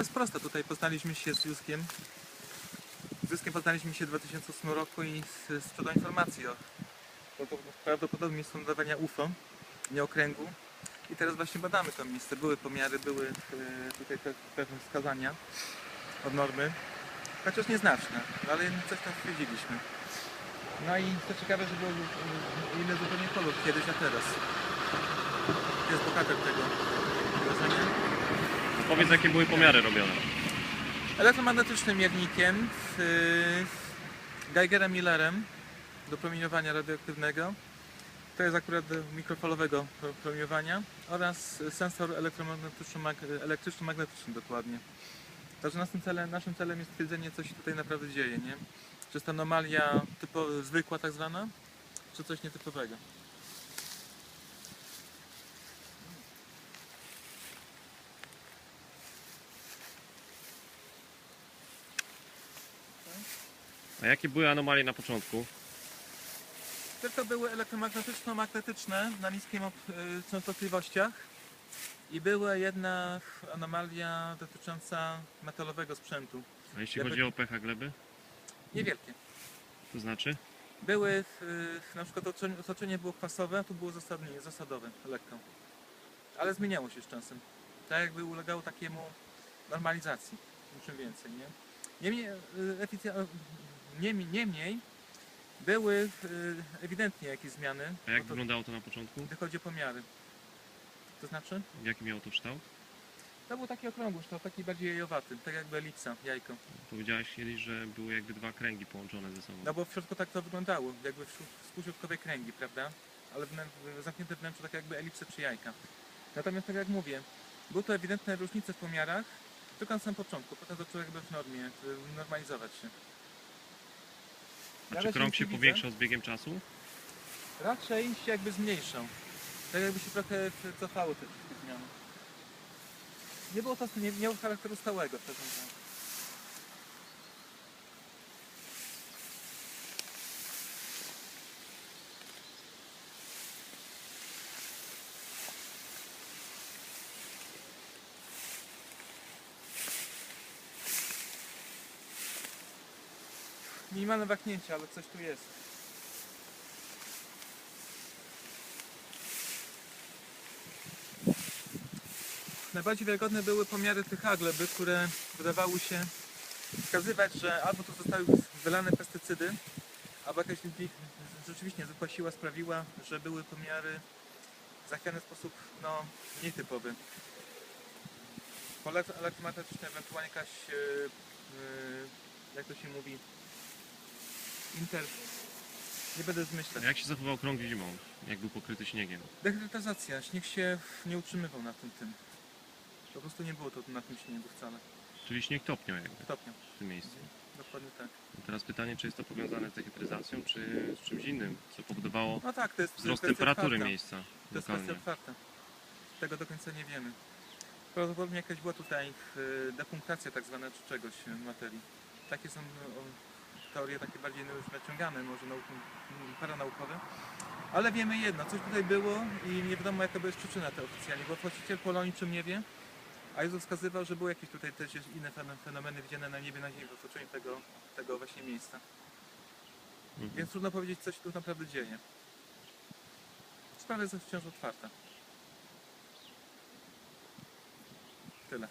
To jest proste, tutaj poznaliśmy się z Józkiem. Z Józkiem poznaliśmy się w 2008 roku i sprzedał informacji o są dawania UFO, nie okręgu. I teraz właśnie badamy to miejsce. Były pomiary, były e, tutaj pe- pewne wskazania od normy, chociaż nieznaczne, no ale coś tam stwierdziliśmy. No i to ciekawe, że było e, inny zupełnie kolor kiedyś, a teraz. Jest bohater tego wydarzenia. Powiedz jakie były pomiary robione. Elektromagnetycznym miernikiem, yy, Geigerem Millerem do promieniowania radioaktywnego. To jest akurat mikrofalowego pro- promieniowania oraz sensor elektromagnetyczno-mag- elektryczno-magnetyczny dokładnie. Także naszym celem, naszym celem jest stwierdzenie, co się tutaj naprawdę dzieje, nie? Czy jest anomalia typo, zwykła tak zwana, czy coś nietypowego. A jakie były anomalie na początku? Tylko były elektromagnetyczno-magnetyczne na niskich y, częstotliwościach i była jedna anomalia dotycząca metalowego sprzętu. A jeśli Jakby- chodzi o pH gleby? Niewielkie. To znaczy? Były, y, na przykład otoczenie, otoczenie było kwasowe, tu było zasadnie, zasadowe, lekko. Ale zmieniało się z czasem. Tak jakby ulegało takiemu normalizacji, niczym więcej, nie? Niemniej, y, niemniej, były y, ewidentnie jakieś zmiany, A jak oto- wyglądało to na początku? gdy chodzi o pomiary. To znaczy? Jaki miało to kształt? To był taki okrągły, to taki bardziej jajowaty, tak jakby elipsa, jajko. Powiedziałeś kiedyś, że były jakby dwa kręgi połączone ze sobą. No bo w środku tak to wyglądało, jakby w współśrodkowej kręgi, prawda? Ale w- zamknięte wnętrze tak jakby elipsy czy jajka. Natomiast tak jak mówię, były to ewidentne różnice w pomiarach, tylko na samym początku, potem zaczęły jakby w normie, normalizować się. A czy krąg się powiększał z biegiem czasu? Raczej się jakby zmniejszał. Tak jakby się trochę cofały te wszystkie zmiany. Nie było to, nie miało charakteru stałego w każdym razie. Minimalne wahnięcie, ale coś tu jest. Najbardziej wiarygodne były pomiary tych gleby, które wydawały się wskazywać, że albo tu zostały wylane pestycydy, albo jakaś wi- rzeczywiście zwykła siła sprawiła, że były pomiary zachwiane w sposób no, nietypowy. Pole elektromagnetyczne, ewentualnie jakaś, e, jak to się mówi, inter... Nie będę A zmyślać. jak się zachował krąg zimą? Jak był pokryty śniegiem? Dehydratacja. Śnieg się nie utrzymywał na tym tym. Po prostu nie było to na tym śniegu wcale. Czyli śnieg topniał jakby Stopniu. w tym miejscu. Dokładnie tak. I teraz pytanie, czy jest to powiązane z dehydryzacją, czy z czymś innym, co powodowało No tak, to jest wzrost kwestia temperatury otwarta. miejsca To jest lokalnie. kwestia otwarta. Tego do końca nie wiemy. Prawdopodobnie jakaś była tutaj e, depunktacja tak zwana czy czegoś e, materii. Takie są no, o, teorie takie bardziej no, już naciągane, może nauk, paranaukowe. Ale wiemy jedno, coś tutaj było i nie wiadomo jaka jest przyczyna tej oficjalnie, bo właściciel polu o niczym nie wie, a Jezus wskazywał, że były jakieś tutaj też inne fen- fenomeny widziane na niebie, na ziemi w otoczeniu tego, tego właśnie miejsca. Mhm. Więc trudno powiedzieć, co się tu naprawdę dzieje. Sprawa jest wciąż otwarta. Tyle.